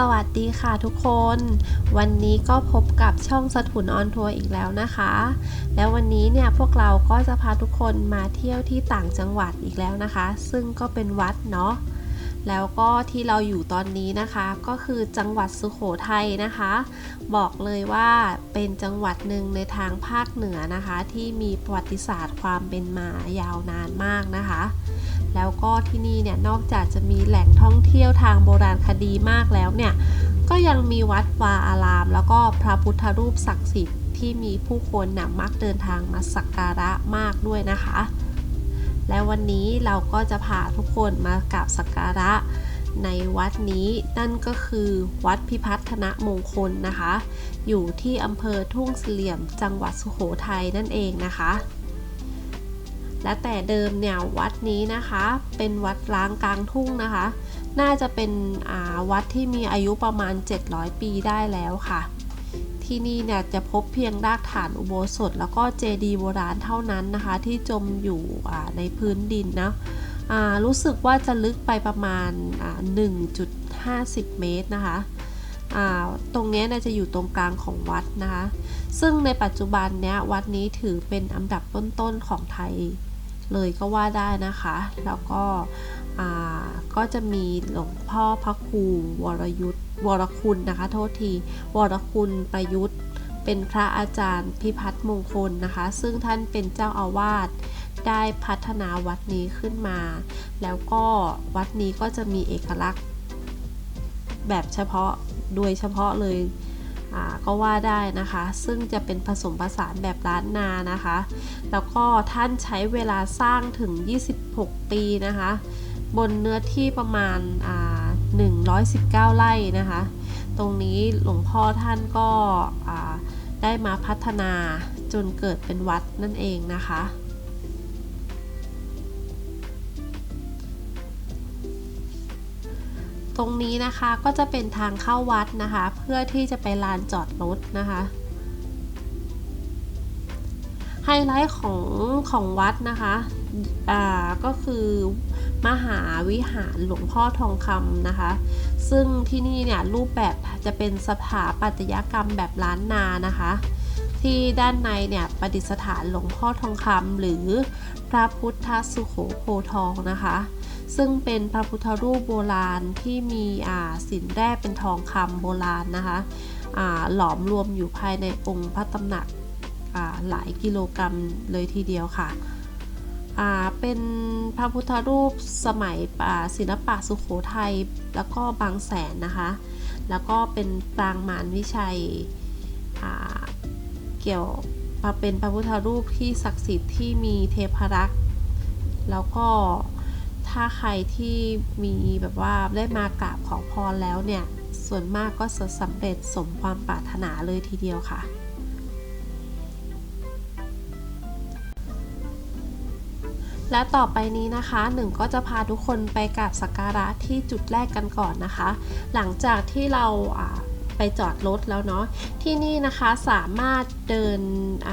สวัสดีค่ะทุกคน วันนี้ก็พบกับช่องสถุนออนทัวร์อีกแล้วนะคะ แล้ววันนี้เนี่ยพวกเราก็จะพาทุกคนมาเที่ยวที่ต่างจังหวัดอีกแล้วนะคะ ซึ่งก็เป็นวัดเนาะแล้วก็ที่เราอยู่ตอนนี้นะคะก็คือจังหวัดสุโขทัยนะคะ บอกเลยว่าเป็นจังหวัดหนึ่งในทางภาคเหนือนะคะ ที่มีประวัติศาสตร์ความเป็นมายาวนานมากนะคะ แล้วก็ที่นี่เนี่ยนอกจากจะมีแหล่งท่องเที่ยวทางโบราณคดีมากแล้วเนี่ยก็ยังมีวัดวาอาราม แล้วก็พระพุทธรูปศักดิ์สิทธิ์ที่มีผู้คนนะมักเดินทางมาสักการะมากด้วยนะคะ และวันนี้เราก็จะพาทุกคนมากราบสักการะในวัดนี้นั่นก็คือวัดพิพัฒนมงคลนะคะ อยู่ที่อำเภอทุ่งเสลี่ยมจังหวัดสุโขทัยนั่นเองนะคะ และแต่เดิมเนี่ยวัดนี้นะคะเป็นวัดร้างกลางทุ่งนะคะ น่าจะเป็นวัดที่มีอายุประมาณ 700 ปีได้แล้วค่ะ ที่นี่เนี่ยจะพบเพียงรากฐานอุโบสถ แล้วก็เจดีย์โบราณเท่านั้นนะคะ ที่จมอยู่ในพื้นดินนะรู้สึกว่าจะลึกไปประมาณ 1.50 เมตรนะคะตรงนี้นจะอยู่ตรงกลางของวัดนะคะ ซึ่งในปัจจุบันเนี้ยวัดนี้ถือเป็นอันดับต้นๆของไทย เลยก็ว่าได้นะคะ แล้วก็ก็จะมีหลวงพ่อพระครูวรยุทธวรคุณนะคะ โทษที วรคุณประยุทธ์เป็นพระอาจารย์พิพัฒน์มงคลนะคะ ซึ่งท่านเป็นเจ้าอาวาสได้พัฒนาวัดนี้ขึ้นมา แล้วก็วัดนี้ก็จะมีเอกลักษณ์แบบเฉพาะโดยเฉพาะเลย ก็ว่าได้นะคะ ซึ่งจะเป็นผสมผสานแบบล้านนานะคะ แล้วก็ท่านใช้เวลาสร้างถึง 26 ปีนะคะ บนเนื้อที่ประมาณ 119 ไร่นะคะ ตรงนี้หลวงพ่อท่านก็ได้มาพัฒนาจนเกิดเป็นวัดนั่นเองนะคะ ตรงนี้นะคะก็จะเป็นทางเข้าวัดนะคะ เพื่อที่จะไปลานจอดรถนะคะไฮไลท์ของของวัดนะคะอ่าก็คือมหาวิหารหลวงพ่อทองคำนะคะ ซึ่งที่นี่เนี่ยรูปแบบจะเป็นสถาปัตยกรรมแบบล้านนานะคะ ที่ด้านในเนี่ยประดิษฐานหลวงพ่อทองคำหรือพระพุทธสุโขโพทองนะคะ ซึ่งเป็นพระพุทธรูปโบราณที่มีสินแร่เป็นทองคำโบราณนะคะหลอมรวมอยู่ภายในองค์พระตำหนักหลายกิโลกรัมเลยทีเดียวค่ะเป็นพระพุทธรูปสมัยศิลปะสุขโขทัยแล้วก็บางแสนนะคะ แล้วก็เป็นปรางมารวิชัย เกี่ยวมาเป็นพระพุทธรูปที่ศักดิ์สิทธิ์ที่มีเทพรักษ์แล้วก็ถ้าใครที่มีแบบว่าได้มากราบขอพรแล้วเนี่ย ส่วนมากก็จะสำเร็จสมความปรารถนาเลยทีเดียวค่ะ และต่อไปนี้นะคะหนึ่งก็จะพาทุกคนไปกราบสักการะที่จุดแรกกันก่อนนะคะ หลังจากที่เรา ไปจอดรถแล้วเนาะที่นี่นะคะสามารถเดินอ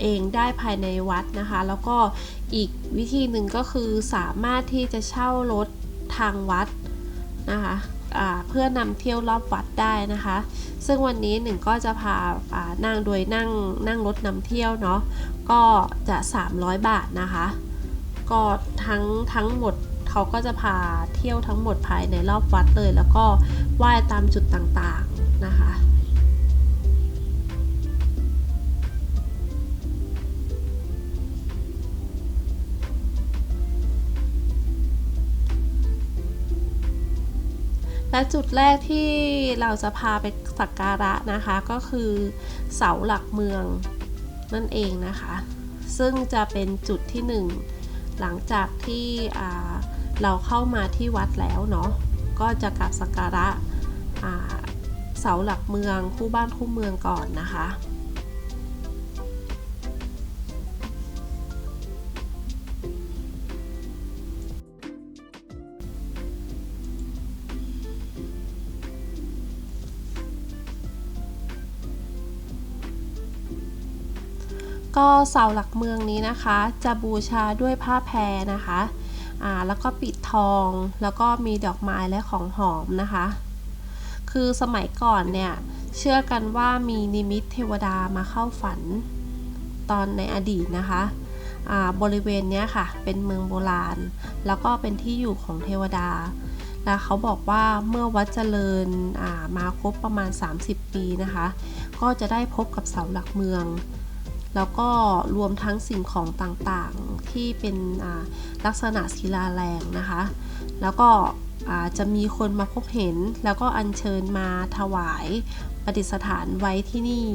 เองได้ภายในวัดนะคะ แล้วก็อีกวิธีหนึ่งก็คือสามารถที่จะเช่ารถทางวัดนะคะเพื่อนำเที่ยวรอบวัดได้นะคะ ซึ่งวันนี้หนึ่งก็จะพานั่งโดยนั่งนั่งรถนำเที่ยวเนาะก็จะ 300 บาทนะคะ ก็ทั้งทั้งหมดเขาก็จะพาเที่ยวทั้งหมดภายในรอบวัดเลย แล้วก็ไหว้ตามจุดต่างๆ และจุดแรกที่เราจะพาไปสักการะนะคะ ก็คือเสาหลักเมืองนั่นเองนะคะ ซึ่งจะเป็นจุดที่หนึ่งหลังจากที่เราเข้ามาที่วัดแล้วเนาะก็จะกลับสักการะเสาหลักเมืองคู่บ้านคู่เมืองก่อนนะคะ ก็เสาหลักเมืองนี้นะคะ จะบูชาด้วยผ้าแพรนะคะอ่าแล้วก็ปิดทองแล้วก็มีดอกไม้และของหอมนะคะ คือสมัยก่อนเนี่ยเชื่อกันว่ามีนิมิตเทวดามาเข้าฝันตอนในอดีตนะคะอ่าบริเวณเนี้ยค่ะ เป็นเมืองโบราณ แล้วก็เป็นที่อยู่ของเทวดา แล้วเขาบอกว่าเมื่อวัดเจริญมาครบประมาณ 30 ปีนะคะ ก็จะได้พบกับเสาหลักเมือง แล้วก็รวมทั้งสิ่งของต่างๆที่เป็นลักษณะศิลาแรงนะคะ แล้วก็จะมีคนมาพบเห็น แล้วก็อัญเชิญมาถวายประดิษฐานไว้ที่นี่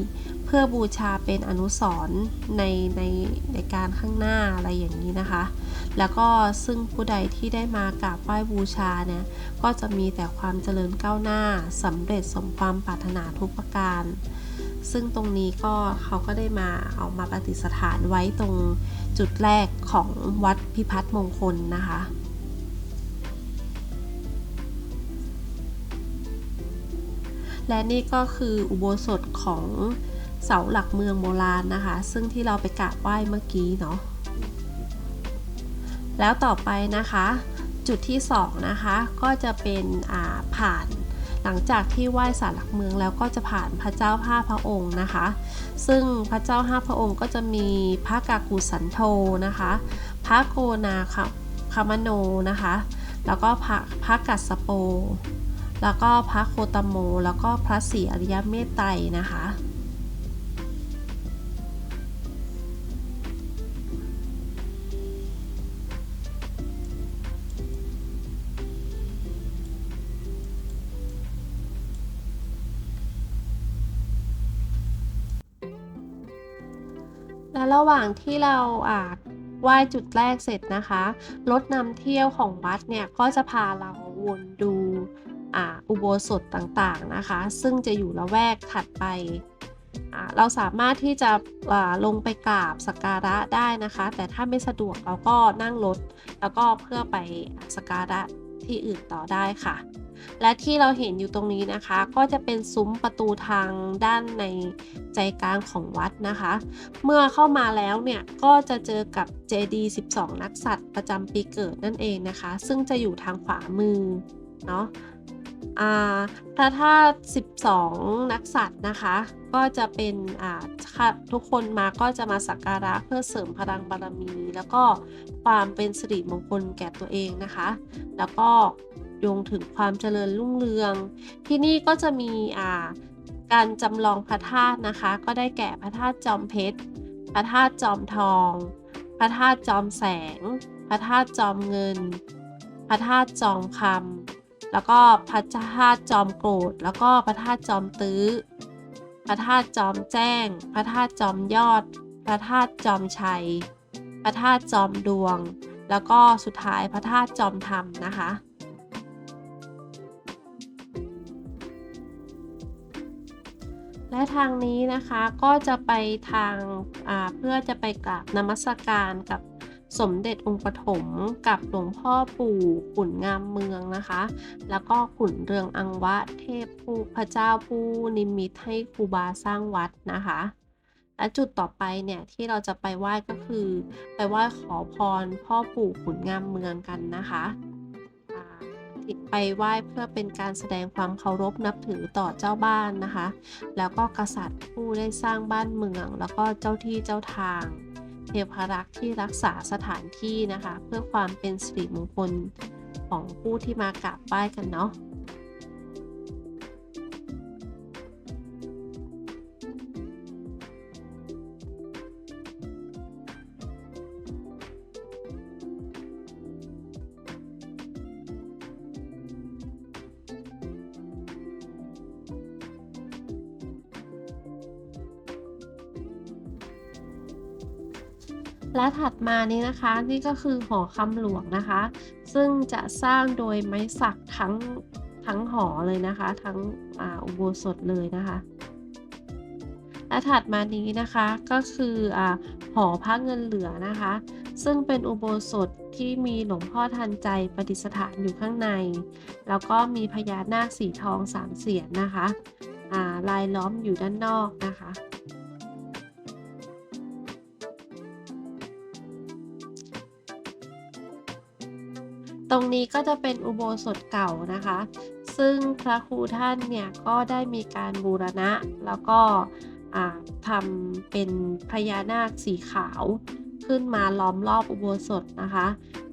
เพื่อบูชาเป็นอนุสรณ์ในในในการข้างหน้าอะไรอย่างนี้นะคะ แล้วก็ซึ่งผู้ใดที่ได้มากราบไหว้บูชาเนี่ยก็จะมีแต่ความเจริญก้าวหน้าสำเร็จสมความปรารถนาทุกประการ ซึ่งตรงนี้ก็เขาก็ได้มาเอามาประดิษฐานไว้ตรงจุดแรกของวัดพิพัฒน์มงคลนะคะและนี่ก็คืออุโบสถของเสาหลักเมืองโบราณนะคะ ซึ่งที่เราไปกราบไหว้เมื่อกี้เนาะแล้วต่อไปนะคะ จุดที่ 2 นะคะ ก็จะเป็นผ่าน หลังจากที่ไหว้ศาลหลักเมืองแล้วก็จะผ่านพระเจ้าห้าพระองค์นะคะ ซึ่งพระเจ้าห้าพระองค์ก็จะมีพระกากุสันโธนะคะ พระโกนาคคามโนนะคะ แล้วก็พระพระกัสโป แล้วก็พระโคตโม แล้วก็พระศรีอริยเมตไตรนะคะ ระหว่างที่เราอ่าไหว้จุดแรกเสร็จนะคะรถนำเที่ยวของวัดเนี่ยก็จะพาเราวนดูอ่าอุโบสถต่างๆนะคะ ซึ่งจะอยู่ละแวกถัดไป เราสามารถที่จะลงไปกราบสักการะได้นะคะ แต่ถ้าไม่สะดวกเราก็นั่งรถ แล้วก็เพื่อไปสักการะที่อื่นต่อได้ค่ะ และที่เราเห็นอยู่ตรงนี้นะคะ ก็จะเป็นซุ้มประตูทางด้านในใจกลางของวัดนะคะ เมื่อเข้ามาแล้วเนี่ยก็จะเจอกับเจดี12 นักสัตว์ประจำปีเกิดนั่นเองนะคะ ซึ่งจะอยู่ทางขวามือเนาะอ่าพระธาตุ12 นักสัตว์นะคะ ก็จะเป็นอ่าค่ะทุกคนมาก็จะมาสักการะเพื่อเสริมพลังบารมี แล้วก็ความเป็นสิริมงคลแก่ตัวเองนะคะ แล้วก็ โยงถึงความเจริญรุ่งเรือง ที่นี่ก็จะมีาการจำลองพระธาตุนะคะ ก็ได้แก่พระธาตุจอมเพชร พระธาตุจอมทอง พระธาตุจอมแสง พระธาตุจอมเงิน พระธาตุจอมคำแล้วก็พระธาตุจอมโกรธแล้วก็พระธาตุจอมตื้อ พระธาตุจอมแจ้ง พระธาตุจอมยอด พระธาตุจอมชัย พระธาตุจอมดวง แล้วก็สุดท้ายพระธาตุจอมธรรมนะคะ และทางนี้นะคะก็จะไปทางาเพื่อจะไปกราบนมัสการกับสมเด็จองค์ปฐมกับหลวงพ่อปู่ขุนงามเมืองนะคะ แล้วก็ขุนเรืองอังวะเทพผู้พระเจ้าผู้นิมิตให้ครูบาสร้างวัดนะคะ และจุดต่อไปเนี่ยที่เราจะไปไหว้ก็คือ ไปไหว้ขอพรพ่อปู่ขุนงามเมืองกันนะคะ ไปไหว้เพื่อเป็นการแสดงความเคารพนับถือต่อเจ้าบ้านนะคะ แล้วก็กษัตริย์ผู้ได้สร้างบ้านเมือง แล้วก็เจ้าที่เจ้าทาง เทพรักษ์ที่รักษาสถานที่นะคะ เพื่อความเป็นสิริมงคลของผู้ที่มากราบไหว้กันเนาะ และถัดมานี้นะคะนี่ก็คือหอคำหลวงนะคะ ซึ่งจะสร้างโดยไม้สักทั้งทั้งหอเลยนะคะ ทั้งออุโบสถเลยนะคะและถัดมานี้นะคะก็คืออหอพระเงินเหลือนะคะ ซึ่งเป็นอุโบสถที่มีหลวงพ่อทันใจประดิษฐานอยู่ข้างใน แล้วก็มีพญานาคสีทองสามเสียนนะคะาลายล้อมอยู่ด้านนอกนะคะ ตรงนี้ก็จะเป็นอุโบสถเก่านะคะ ซึ่งพระครูท่านเนี่ยก็ได้มีการบูรณะ แล้วก็ทำเป็นพญานาคสีขาวขึ้นมาล้อมรอบอุโบสถนะคะ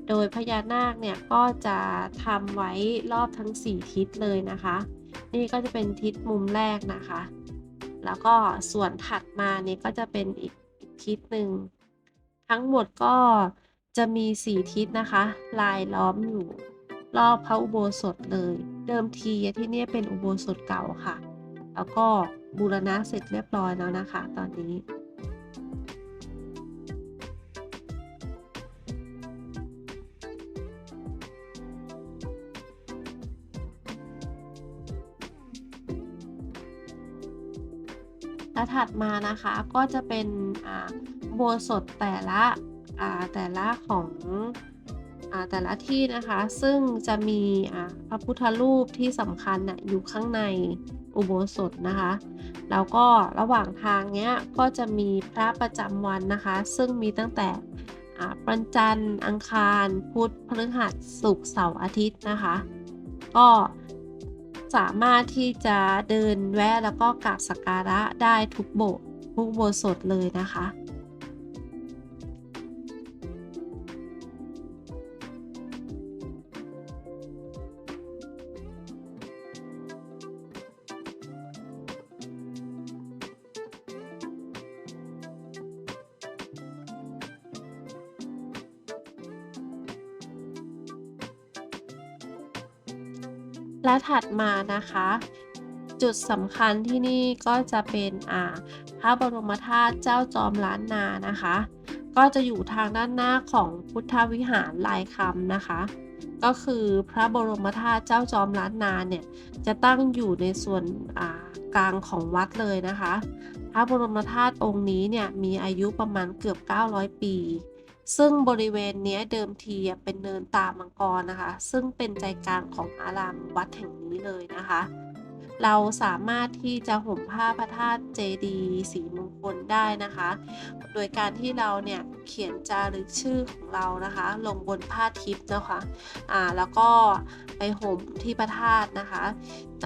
โดยพญานาคเนี่ยก็จะทำไว้รอบทั้ง 4 ทิศเลยนะคะ นี่ก็จะเป็นทิศมุมแรกนะคะ แล้วก็ส่วนถัดมานี่ก็จะเป็นอีกทิศหนึ่ง ทั้งหมดก็ จะมี4ทิศนะคะ ลายล้อมอยู่ รอบพระอุโบสถเลย เดิมทีที่นี่เป็นอุโบสถเก่าค่ะ แล้วก็บูรณะเสร็จเรียบร้อยแล้วนะคะ ตอนนี้และถัดมานะคะก็จะเป็นอ่าอุโบสถแต่ละ แต่ละของอแต่ละที่นะคะซึ่งจะมีพระพุทธรูปที่สำคัญนะอยู่ข้างในอุโบสถนะคะ แล้วก็ระหว่างทางเนี้ยก็จะมีพระประจำวันนะคะ ซึ่งมีตั้งแต่อ่าวันจันทร์อังคาร พุธพฤหัสศุกร์เสาร์อาทิตย์นะคะ ก็สามารถที่จะเดินแวะแล้วก็กราบสักการะได้ทุกโบสถ์ทุกโบสถเลยนะคะ และถัดมานะคะ จุดสำคัญที่นี่ก็จะเป็นอ่าพระบรมธาตุเจ้าจอมล้านนานะคะ ก็จะอยู่ทางด้านหน้าของพุทธวิหารลายคำนะคะ ก็คือพระบรมธาตุเจ้าจอมล้านนาเนี่ยจะตั้งอยู่ในส่วนกลางของวัดเลยนะคะ พระบรมธาตุองค์นี้เนี่ยมีอายุประมาณเกือบ 900 ปี ซึ่งบริเวณนี้เดิมทีเป็นเนินตามังกรนะคะ ซึ่งเป็นใจกลางของอารามวัดแห่งนี้เลยนะคะ เราสามารถที่จะห่มผ้าพระธาตุเจดีสีมงคลได้นะคะ โดยการที่เราเนี่ยเขียนจารึกชื่อของเรานะคะ ลงบนผ้าทิพย์นะคะอ่าแล้วก็ไปห่มที่พระธาตุนะคะ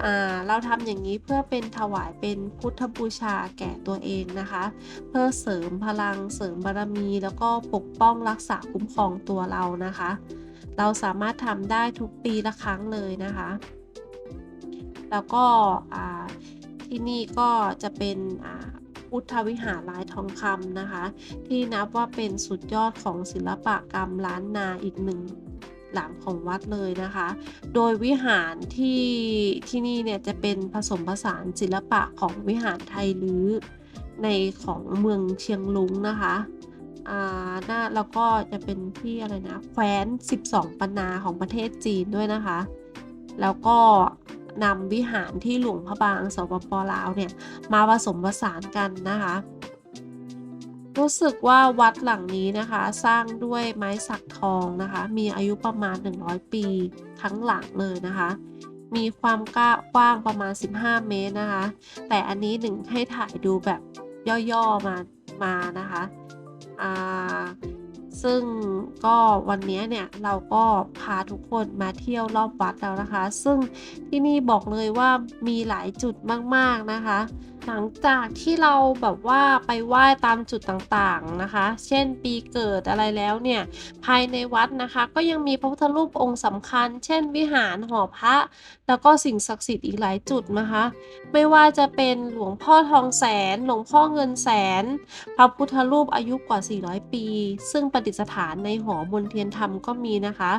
อ่าเราทำอย่างนี้เพื่อเป็นถวายเป็นพุทธบูชาแก่ตัวเองนะคะ เพื่อเสริมพลังเสริมบารมี แล้วก็ปกป้องรักษาคุ้มครองตัวเรานะคะ เราสามารถทำได้ทุกปีละครั้งเลยนะคะ แล้วก็ที่นี่ก็จะเป็นพุทธวิหารลายทองคำนะคะ ที่นับว่าเป็นสุดยอดของศิลปกรรมล้านนาอีกหนึ่งหลังของวัดเลยนะคะ โดยวิหารที่ที่นี่เนี่ยจะเป็นผสมผสานศิลปะของวิหารไทยลื้อในของเมืองเชียงลุงนะคะอ่าน้าแล้วก็จะเป็นที่อะไรนะแคว้น 12 ปันนาของประเทศจีนด้วยนะคะ แล้วก็ นำวิหารที่หลวงพระบางสปปลาวเนี่ยมาผสมผสานกันนะคะรู้สึกว่าวัดหลังนี้นะคะสร้างด้วยไม้สักทองนะคะ มีอายุประมาณ 100 ปีทั้งหลังเลยนะคะ มีความกว้างประมาณ 15 เมตรนะคะ แต่อันนี้หนึ่งให้ถ่ายดูแบบย่อๆมามานะคะอ่า ซึ่งก็วันนี้เนี่ยเราก็พาทุกคนมาเที่ยวรอบวัดแล้วนะคะ ซึ่งที่นี่บอกเลยว่ามีหลายจุดมากๆนะคะ หลังจากที่เราแบบว่าไปไหว้ตามจุดต่างๆนะคะ เช่นปีเกิดอะไรแล้วเนี่ย ภายในวัดนะคะ ก็ยังมีพระพุทธรูปองค์สำคัญ เช่น วิหารหอพระ แล้วก็สิ่งศักดิ์สิทธิ์อีกหลายจุดนะคะ ไม่ว่าจะเป็นหลวงพ่อทองแสน หลวงพ่อเงินแสน พระพุทธรูปอายุกว่า 400 ปี ซึ่งประดิษฐานในหอบนเทียนธรรมก็มีนะคะ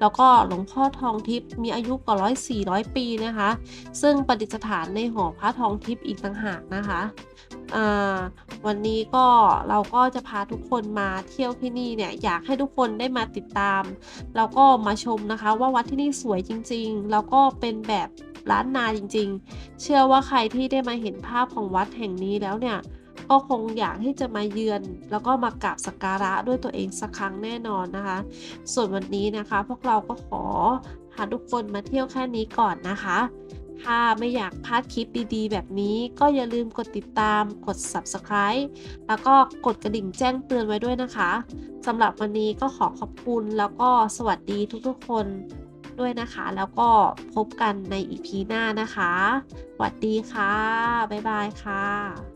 แล้วก็หลวงพ่อทองทิพย์มีอายุกว่าร้อยสี่ร้อยปีนะคะ ซึ่งประดิษฐานในหอพระทองทิพย์อีกต่างหากนะคะวันนี้ก็เราก็จะพาทุกคนมาเที่ยวที่นี่เนี่ยอยากให้ทุกคนได้มาติดตาม แล้วก็มาชมนะคะ ว่าวัดที่นี่สวยจริง ๆ แล้วก็เป็นแบบล้านนาจริง ๆ เชื่อว่าใครที่ได้มาเห็นภาพของวัดแห่งนี้แล้วเนี่ย ก็คงอยากที่จะมาเยือน แล้วก็มากราบสักการะด้วยตัวเองสักครั้งแน่นอนนะคะ ส่วนวันนี้นะคะ พวกเราก็ขอพาทุกคนมาเที่ยวแค่นี้ก่อนนะคะถ้าไม่อยากพลาดคลิปดีๆ แบบนี้ก็อย่าลืมกดติดตามกด subscribe แล้วก็กดกระดิ่งแจ้งเตือนไว้ด้วยนะคะสำหรับวันนี้ก็ขอขอบคุณแล้วก็สวัสดีทุกๆคนด้วยนะคะ แล้วก็พบกันในอีพีหน้านะคะ สวัสดีค่ะ บ๊ายบายค่ะ